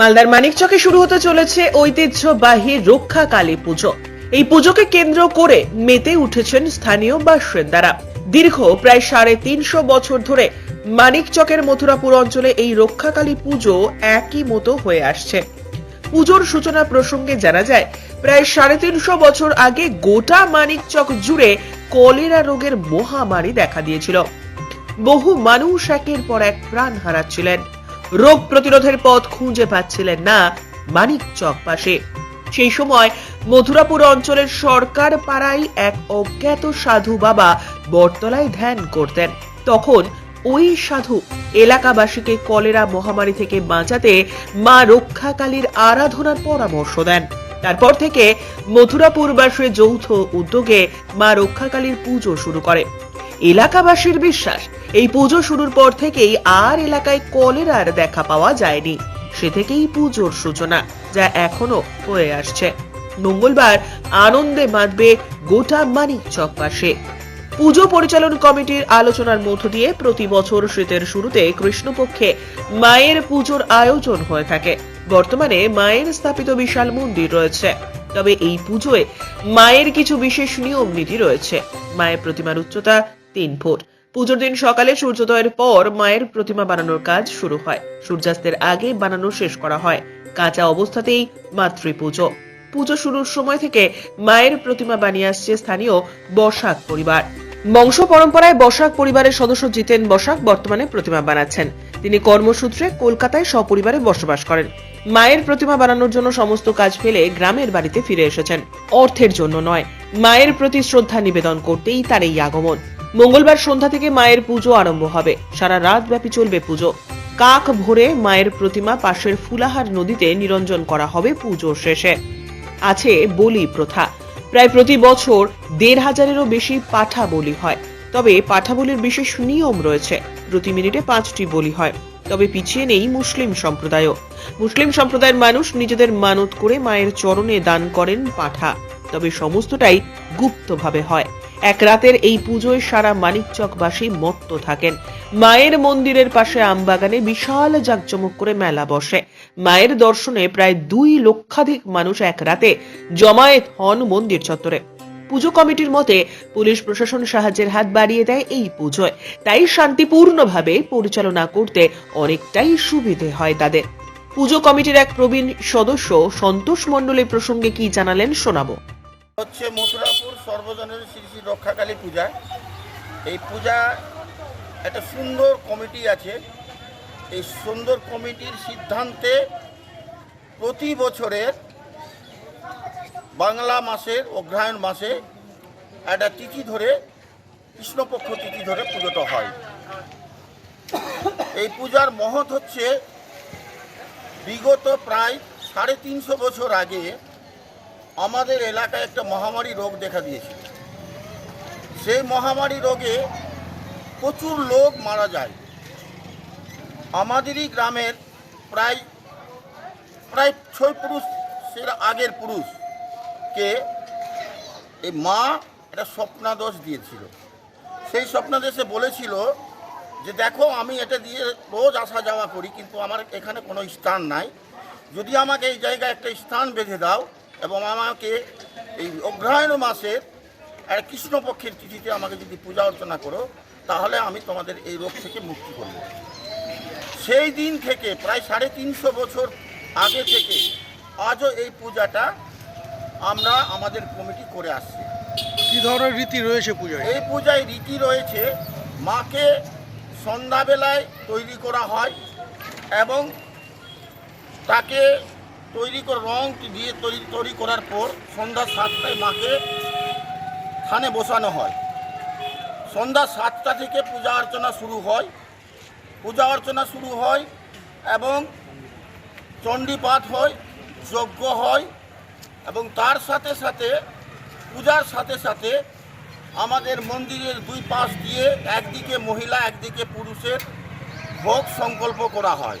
মালদার মানিকচকে শুরু হতে চলেছে ঐতিহ্যবাহী রক্ষা কালী পুজো। এই পুজোকে কেন্দ্র করে মেতে উঠেছেন স্থানীয় বাসিন্দারা। দীর্ঘ প্রায় সাড়ে তিনশো বছর ধরে মানিকচকের মথুরাপুর অঞ্চলে এই রক্ষাকালী পুজো একই মতো হয়ে আসছে। পুজোর সূচনা প্রসঙ্গে জানা যায়, প্রায় সাড়ে তিনশো বছর আগে গোটা মানিকচক জুড়ে কলেরা রোগের মহামারী দেখা দিয়েছিল। বহু মানুষ একের পর এক প্রাণ হারাচ্ছিলেন। রোগ প্রতিরোধের পথ খুঁজে পাচ্ছিলেন না মানিকচক পাশে সেই সময় মথুরাপুর অঞ্চলের সরকার পাড়ায় এক অজ্ঞাত সাধু বাবা বটতলায় ধ্যান করতেন। তখন ওই সাধু এলাকাবাসীকে কলেরা মহামারী থেকে বাঁচাতে মা রক্ষাকালীর আরাধনার পরামর্শ দেন। তারপর থেকে মথুরাপুরবাসী যৌথ উদ্যোগে মা রক্ষাকালীর পুজো শুরু করে। এলাকাবাসীর বিশ্বাস, এই পুজো শুরুর পর থেকেই আর এলাকায় কলেরার দেখা পাওয়া যায়নি। সে থেকেই পুজোর সূচনা, যা এখনও হয়ে আসছে। মঙ্গলবার আনন্দে মাতবে গোটা মানিক চক পাশে। পুজো পরিচালন কমিটির আলোচনার মধ্য দিয়ে প্রতি বছর শীতের শুরুতে কৃষ্ণপক্ষে মায়ের পুজোর আয়োজন হয়ে থাকে। বর্তমানে মায়ের স্থাপিত বিশাল মন্দির রয়েছে। তবে এই পুজোয় মায়ের কিছু বিশেষ নিয়ম নীতি রয়েছে। মায়ের প্রতিমার উচ্চতা তিন ফুট পুজোর দিন সকালে সূর্যোদয়ের পর মায়ের প্রতিমা বানানোর কাজ শুরু হয়। সূর্যাস্তের আগে বানানো শেষ করা হয়। কাঁচা অবস্থাতেই মাতৃপুজো। পুজো শুরুর সময় থেকে মায়ের প্রতিমা বানিয়ে আসছে স্থানীয় বসাক পরিবার। বংশ পরম্পরায় বসাক পরিবারের সদস্য জিতেন বসাক বর্তমানে প্রতিমা বানাচ্ছেন। তিনি কর্মসূত্রে কলকাতায় সপরিবারে বসবাস করেন। মায়ের প্রতিমা বানানোর জন্য সমস্ত কাজ ফেলে গ্রামের বাড়িতে ফিরে এসেছেন। অর্থের জন্য নয়, মায়ের প্রতি শ্রদ্ধা নিবেদন করতেই তার এই আগমন। মঙ্গলবার সন্ধ্যা থেকে মায়ের পুজো আরম্ভ হবে। সারা রাত ব্যাপী চলবে পুজো। কাক ভোরে মায়ের প্রতিমা পাশের ফুলাহার নদীতে নিরঞ্জন করা হবে পুজোর শেষে। আছে বলি প্রথা। প্রায় প্রতি বছর দেড় হাজারেরও বেশি পাঠা বলি হয়। তবে পাঠা বলির বিশেষ নিয়ম রয়েছে। প্রতি মিনিটে পাঁচটি বলি হয়। তবে পিছিয়ে নেই মুসলিম সম্প্রদায়ও। মুসলিম সম্প্রদায়ের মানুষ নিজেদের মানত করে মায়ের চরণে দান করেন পাঠা। তবে সমস্তটাই গুপ্তভাবে হয়। এক রাতের এই পুজোয় সারা মানিকচকবাসী মত্ত থাকেন। মায়ের মন্দিরের পাশে আমবাগানে বিশাল জাঁকজমক করে মেলা বসে। মায়ের দর্শনে প্রায় দুই লক্ষাধিক মানুষ এক রাতে জমায়েত হন মন্দির চত্বরে। পুজো কমিটির মতে, পুলিশ প্রশাসন সাহায্যের হাত বাড়িয়ে দেয় এই পুজোয়। তাই শান্তিপূর্ণভাবে পরিচালনা করতে অনেকটাই সুবিধে হয় তাদের। পুজো কমিটির এক প্রবীণ সদস্য সন্তোষ মণ্ডলের প্রসঙ্গে কি জানালেন শোনাবো। হচ্ছে মথুরাপুর সর্বজনের শ্রী শ্রী রক্ষাকালী পূজা। এই পূজা একটা সুন্দর কমিটি আছে। এই সুন্দর কমিটির সিদ্ধান্তে প্রতি বছরের বাংলা মাসের অগ্রহায়ণ মাসে একটা তিথি ধরে, কৃষ্ণপক্ষ তিথি ধরে পুজোটা হয়। এই পূজার মহৎ হচ্ছে বিগত প্রায় সাড়ে তিনশো বছর আগে আমাদের এলাকায় একটা মহামারী রোগ দেখা দিয়েছিল। সেই মহামারী রোগে প্রচুর লোক মারা যায়। আমাদেরই গ্রামের প্রায় প্রায় ছয় পুরুষের আগের পুরুষকে এই মা একটা স্বপ্নাদোষ দিয়েছিল। সেই স্বপ্নাদেশে বলেছিল যে, দেখো, আমি এটা দিয়ে রোজ আসা যাওয়া করি, কিন্তু আমার এখানে কোনো স্থান নাই। যদি আমাকে এই জায়গায় একটা স্থান বেঁধে দাও এবং আমাকে এই অগ্রহায়ণ মাসের একটা কৃষ্ণপক্ষের তিথিতে আমাকে যদি পূজা অর্চনা করো তাহলে আমি তোমাদের এই রোগ থেকে মুক্তি করব। সেই দিন থেকে প্রায় সাড়ে তিনশো বছর আগে থেকে আজও এই পূজাটা আমরা আমাদের কমিটি করে আসছি। কি ধরনের রীতি রয়েছে পুজোয়? এই পূজায় রীতি রয়েছে মাকে সন্ধ্যাবেলায় তৈরি করা হয় এবং তাকে তৈরি করে রং দিয়ে তৈরি তৈরি করার পর সন্ধ্যা সাতটায় মাকে থানে বসানো হয়। সন্ধ্যা সাতটা থেকে পূজা অর্চনা শুরু হয়। পূজা অর্চনা শুরু হয় এবং চণ্ডীপাঠ হয়, যজ্ঞ হয় এবং তার সাথে সাথে পূজার সাথে সাথে আমাদের মন্দিরের দুই পাশ দিয়ে একদিকে মহিলা, একদিকে পুরুষের ভোগ সংকল্প করা হয়।